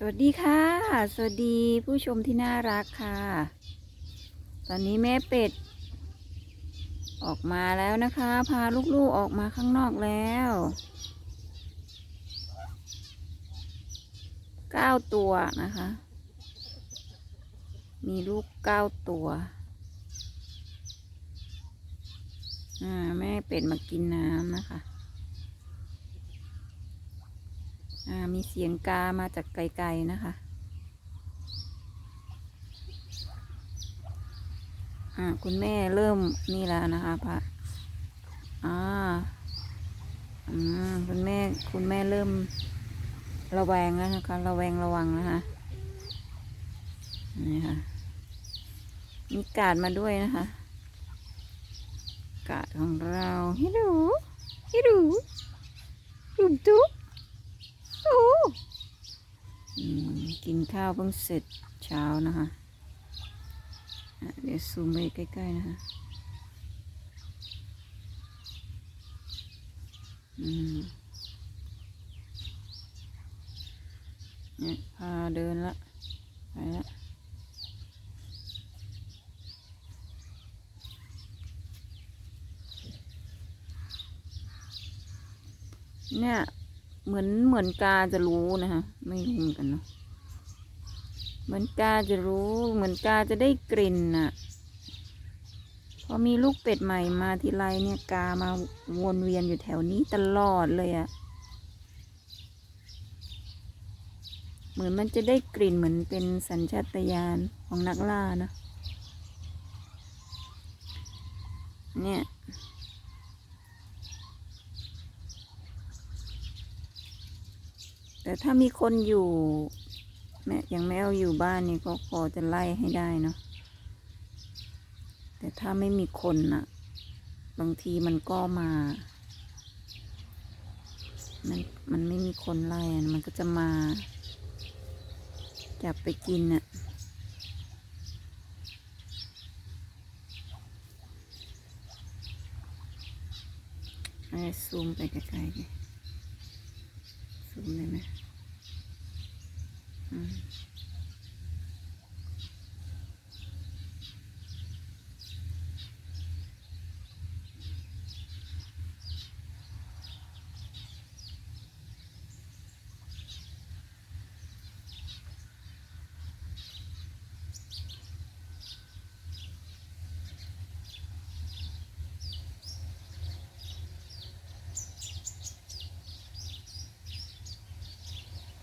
สวัสดีค่ะ สวัสดีผู้ชมที่น่ารักค่ะ ตอนนี้แม่เป็ด ออกมาแล้วนะคะ พาลูกๆออกมาข้างนอกแล้วเก้าตัวนะคะ มีลูกเก้าตัว อ่า แม่เป็ดมากินน้ำนะคะ อ่า มีเสียงกามาจากไกลๆนะคะคุณแม่เริ่มนี่แล้วนะคะพระอ่าคุณแม่คุณแม่เริ่มระแวงแล้วนะคะ ระแวงระวังนะคะนี่ค่ะ มีกาดมาด้วยนะคะ กาดของเราฮิดูฮิดูดุมตุ๊บ โอ้อืม กินข้าวเพิ่งเสร็จเช้านะคะ เดี๋ยวซูมไปใกล้ ๆ นะคะ อืมเนี่ยพาเดินละ ไปละเนี่ย เหมือนเหมือนกาจะรู้นะคะ ไม่รู้เหมือนกันเนาะ เหมือนกาจะรู้เหมือนกาจะได้กลิ่นน่ะ พอมีลูกเป็ดใหม่มาทีไรเนี่ยกามาวนเวียนอยู่แถวนี้ตลอดเลยอะเหมือนมันจะได้กลิ่นเหมือนเป็นสัญชาตญาณของนักล่านะ เนี่ยแต่ถ้ามีคนอยู่ แม่อย่างแมวอยู่บ้านนี่ก็พอจะไล่ให้ได้เนาะแต่ถ้าไม่มีคนน่ะ บางทีมันก็มา มันมันไม่มีคนไล่มันก็จะมาจับไปกินน่ะไอ้ซูมไปไกลๆดิซูมได้ไหม อื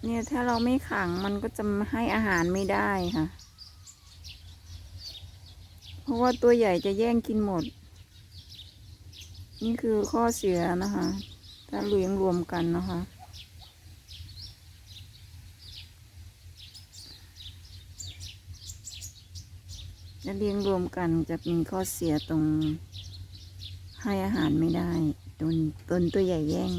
เนี่ยถ้าเราไม่ขังมันก็จะให้อาหารไม่ได้ค่ะ เพราะว่าตัวใหญ่จะแย่งกินหมด นี่คือข้อเสียนะคะ ถ้าเลี้ยงรวมกันนะคะจะเลี้ยงรวมกันจะมีข้อเสียตรงให้อาหารไม่ได้ตนตนตัวใหญ่แย่ง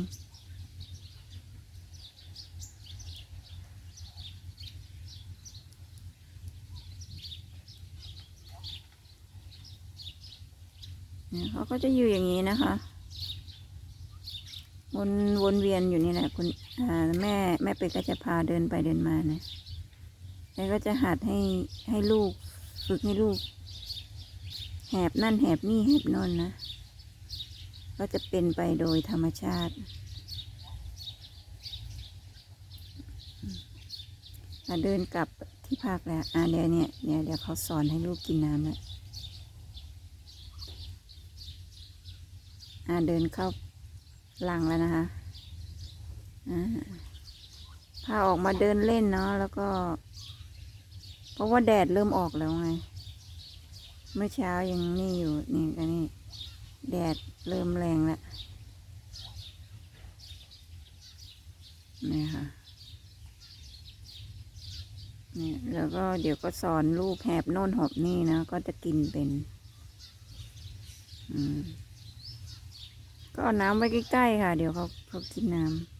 เขาก็จะอยู่อย่างนี้นะคะ วนวนเวียนอยู่นี่แหละคุณแม่แม่เป็ดก็จะพาเดินไปเดินมานะแล้วก็จะหัดให้ให้ลูก ฝึกให้ลูก แหบนั่นแหบนี่แหบน่นนะ ก็จะเป็นไปโดยธรรมชาติเดินกลับที่พักแล้วอ่าเดี๋ยวเนี่ยเดี๋ยวเดี๋ยวเขาสอนให้ลูกกินน้ำแล้ว อ่าเดินเข้าหลังแล้วนะคะอ่าพาออกมาเดินเล่นเนาะแล้วก็ เพราะว่าแดดเริ่มออกแล้วไง เมื่อเช้ายังนี่อยู่นี่ก็นี่แดดเริ่มแรงแล้วนี่ค่ะนี่แล้วก็เดี๋ยวก็สอนลูกแหบโน่นหอบนี่นะ ก็จะกินเป็น อืม ก็เอาน้ำไว้ใกล้ๆค่ะ เดี๋ยวเขาเขากินน้ำ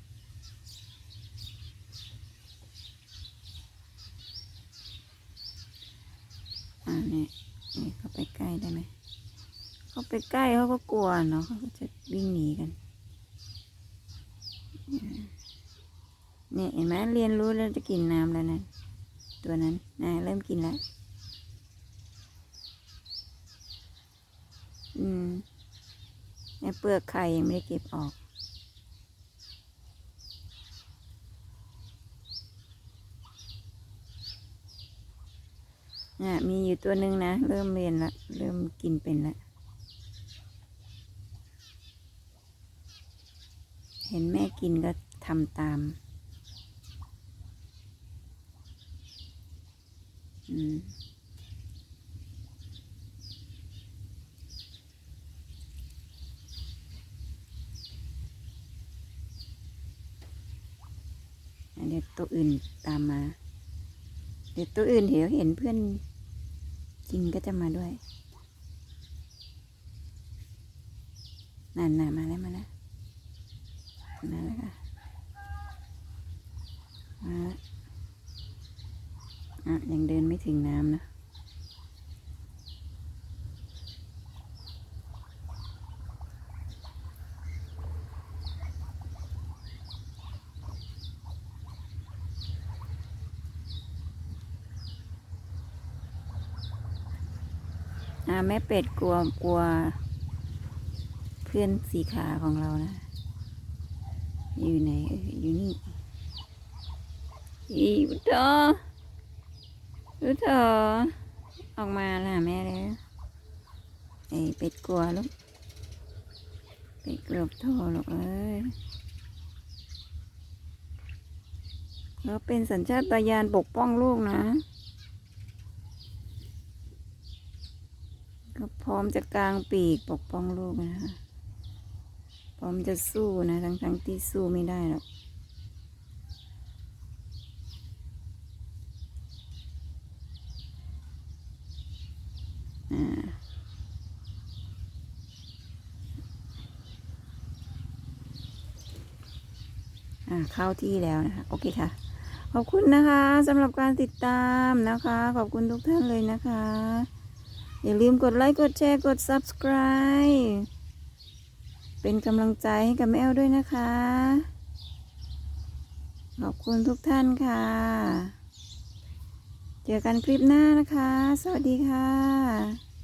อ่านี่นี่เข้าไปใกล้ได้ไหม เข้าไปใกล้เขาก็กลัวเนาะเขาก็จะวิ่งหนีกัน เนี่ยเห็นไหมเรียนรู้แล้วจะกินน้ำแล้วนะ ตัวนั้นนะเริ่มกินแล้ว อืม ไอเปลือกไข่ยังไม่ได้เก็บออกน่ะมีอยู่ตัวหนึ่งนะ เริ่มเรียนละ เริ่มกินเป็นละ เห็นแม่กินก็ทำตาม อืม อะเดี๋ยวตัวอื่นตามมา เดี๋ยวตัวอื่นเดี๋ยวเห็นเพื่อนกินก็จะมาด้วยนั่นน่ะมาแล้วมาแล้วมาแล้วค่ะมาแล้วอะยังเดินไม่ถึงน้ำนะ อ่า แม่เป็ดกลัวกลัว เพื่อนสีขาของเรานะ อยู่ไหนอยู่นี่อีบุตรบุตรออกมาล่ะแม่เลยไอ้เป็ดกลัวลูกเป็ดกลัวโทลูกเอ้ยเราเป็นสัญชาตญาณปกป้องลูกนะ ก็พร้อมจะกลางปีกปกป้องลูกนะคะพร้อมจะสู้นะทั้งทั้งๆที่สู้ไม่ได้หรอกอ่าอ่าเข้าที่แล้วนะคะ โอเคค่ะ ขอบคุณนะคะสำหรับการติดตามนะคะ ขอบคุณทุกท่านเลยนะคะ อย่าลืมกดไลค์กดแชร์กด subscribe เป็นกำลังใจให้กับแม่แอลด้วยนะคะ ขอบคุณทุกท่านค่ะ เจอกันคลิปหน้านะคะ สวัสดีค่ะ